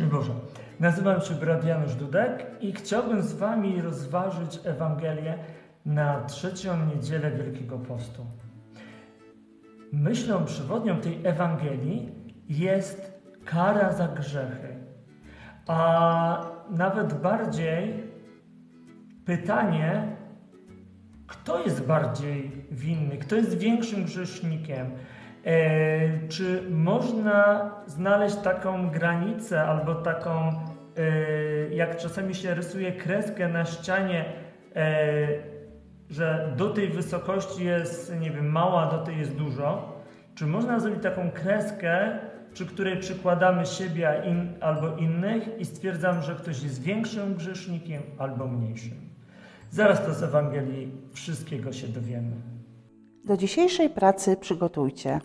Boże. Nazywam się brat Janusz Dudek i chciałbym z Wami rozważyć Ewangelię na trzecią niedzielę Wielkiego Postu. Myślą przewodnią tej Ewangelii jest kara za grzechy, a nawet bardziej pytanie, kto jest bardziej winny, kto jest większym grzesznikiem. E, czy można znaleźć taką granicę albo taką, e, jak czasami się rysuje kreskę na ścianie, e, że do tej wysokości jest, nie wiem, mała, do tej jest dużo? Czy można zrobić taką kreskę, przy której przykładamy siebie in, albo innych i stwierdzam, że ktoś jest większym grzesznikiem albo mniejszym? Zaraz to z Ewangelii wszystkiego się dowiemy. Do dzisiejszej pracy przygotujcie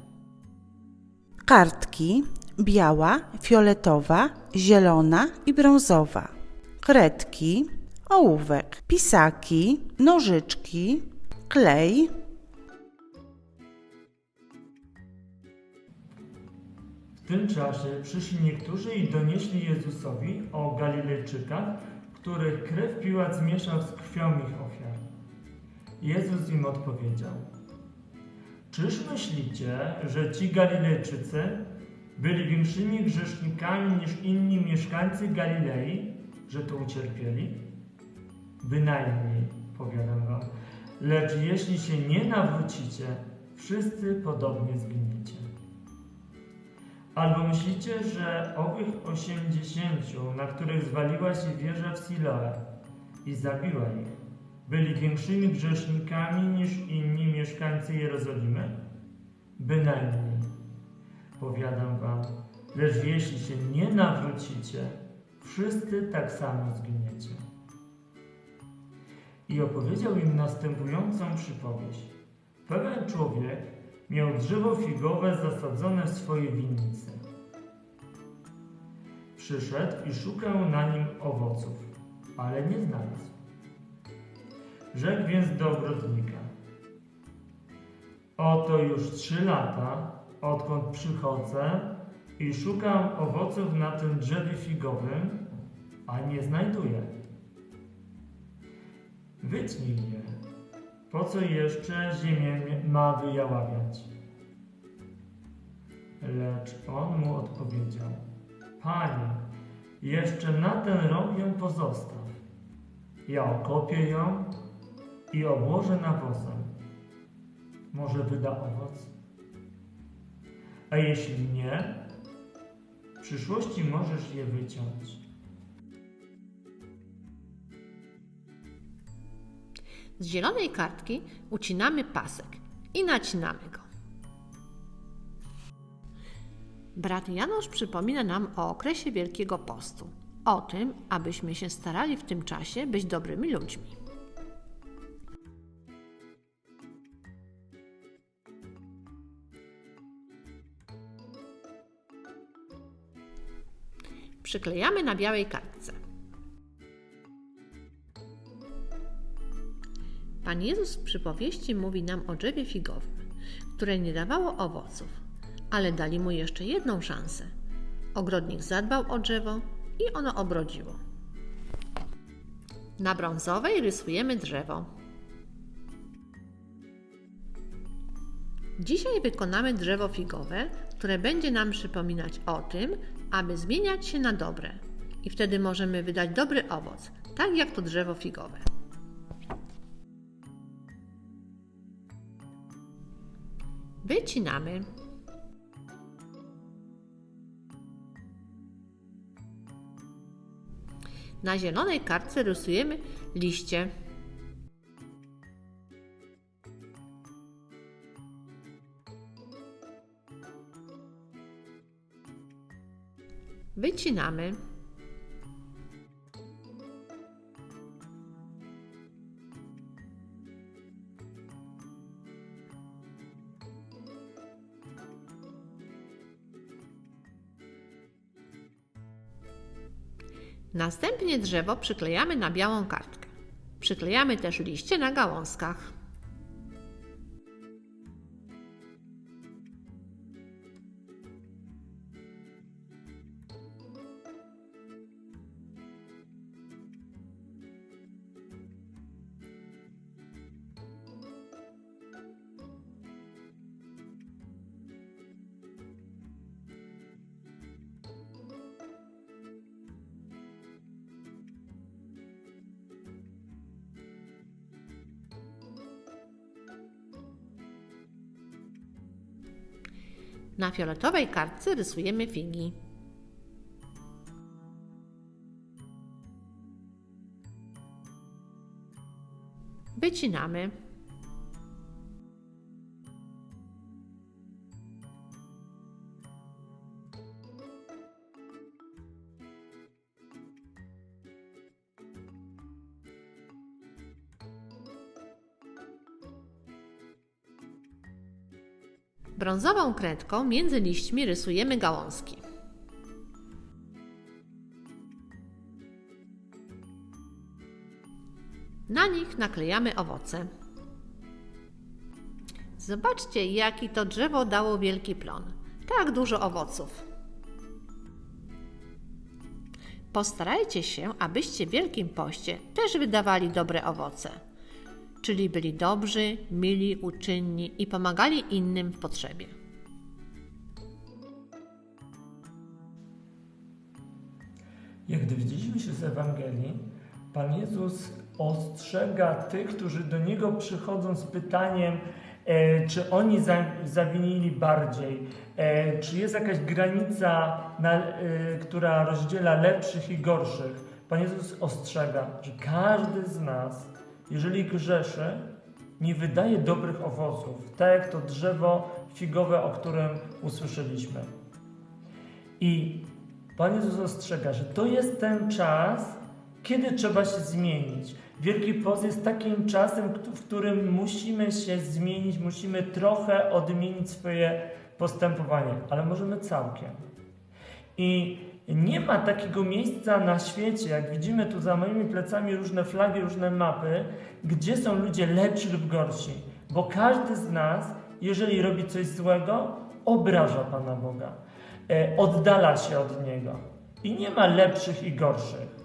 kartki biała, fioletowa, zielona i brązowa, kredki, ołówek, pisaki, nożyczki, klej, W tym czasie przyszli niektórzy i donieśli Jezusowi o Galilejczykach, których krew Piłat zmieszał z krwią ich ofiar. Jezus im odpowiedział: Czyż myślicie, że ci Galilejczycy byli większymi grzesznikami niż inni mieszkańcy Galilei, że to ucierpieli? Bynajmniej, powiadam wam. Lecz jeśli się nie nawrócicie, wszyscy podobnie zginiecie. Albo myślicie, że owych osiemdziesięciu, na których zwaliła się wieża w Siloe i zabiła ich, byli większymi grzesznikami niż inni mieszkańcy Jerozolimy? Bynajmniej, powiadam wam, lecz jeśli się nie nawrócicie, wszyscy tak samo zginiecie. I opowiedział im następującą przypowieść. Pewien człowiek miał drzewo figowe zasadzone w swojej winnicy. Przyszedł i szukał na nim owoców, ale nie znalazł. Rzekł więc do ogrodnika: Oto już trzy lata, odkąd przychodzę i szukam owoców na tym drzewie figowym, a nie znajduję. Wytnij je, po co jeszcze ziemię ma wyjaławiać? Lecz on mu odpowiedział: Panie, jeszcze na ten rok ją pozostaw. Ja okopię ją i obłożę nawozem. Może wyda owoc? A jeśli nie, w przyszłości możesz je wyciąć. Z zielonej kartki ucinamy pasek i nacinamy go. Brat Janusz przypomina nam o okresie Wielkiego Postu, o tym, abyśmy się starali w tym czasie być dobrymi ludźmi. Przyklejamy na białej kartce. Pan Jezus w przypowieści mówi nam o drzewie figowym, które nie dawało owoców, ale dali mu jeszcze jedną szansę. Ogrodnik zadbał o drzewo i ono obrodziło. Na brązowej rysujemy drzewo. Dzisiaj wykonamy drzewo figowe, które będzie nam przypominać o tym, aby zmieniać się na dobre. I wtedy możemy wydać dobry owoc, tak jak to drzewo figowe. Wycinamy. Na zielonej kartce rysujemy liście. Wycinamy. Następnie drzewo przyklejamy na białą kartkę. Przyklejamy też liście na gałązkach. Na fioletowej kartce rysujemy figi. Wycinamy. Brązową kredką między liśćmi rysujemy gałązki. Na nich naklejamy owoce. Zobaczcie, jaki to drzewo dało wielki plon. Tak dużo owoców. Postarajcie się, abyście w Wielkim Poście też wydawali dobre owoce, czyli byli dobrzy, mili, uczynni i pomagali innym w potrzebie. Jak dowiedzieliśmy się z Ewangelii, Pan Jezus ostrzega tych, którzy do Niego przychodzą z pytaniem, e, czy oni za, zawinili bardziej, e, czy jest jakaś granica, na, e, która rozdziela lepszych i gorszych. Pan Jezus ostrzega, że każdy z nas, jeżeli grzeszy, nie wydaje dobrych owoców, tak jak to drzewo figowe, o którym usłyszeliśmy. I Pan Jezus ostrzega, że to jest ten czas, kiedy trzeba się zmienić. Wielki Post jest takim czasem, w którym musimy się zmienić, musimy trochę odmienić swoje postępowanie, ale możemy całkiem. I nie ma takiego miejsca na świecie, jak widzimy tu za moimi plecami różne flagi, różne mapy, gdzie są ludzie lepsi lub gorsi. Bo każdy z nas, jeżeli robi coś złego, obraża Pana Boga, e, oddala się od Niego. I nie ma lepszych i gorszych.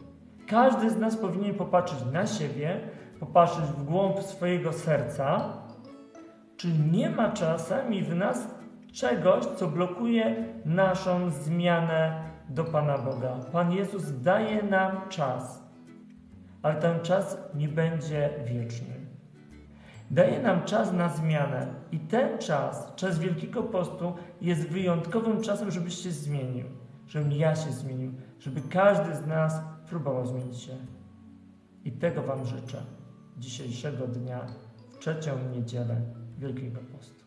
Każdy z nas powinien popatrzeć na siebie, popatrzeć w głąb swojego serca, czy nie ma czasami w nas czegoś, co blokuje naszą zmianę do Pana Boga. Pan Jezus daje nam czas, ale ten czas nie będzie wieczny. Daje nam czas na zmianę i ten czas, czas Wielkiego Postu, jest wyjątkowym czasem, żebyś się zmienił, żebym ja się zmienił, żeby każdy z nas próbował zmienić się. I tego Wam życzę dzisiejszego dnia, w trzecią niedzielę Wielkiego Postu.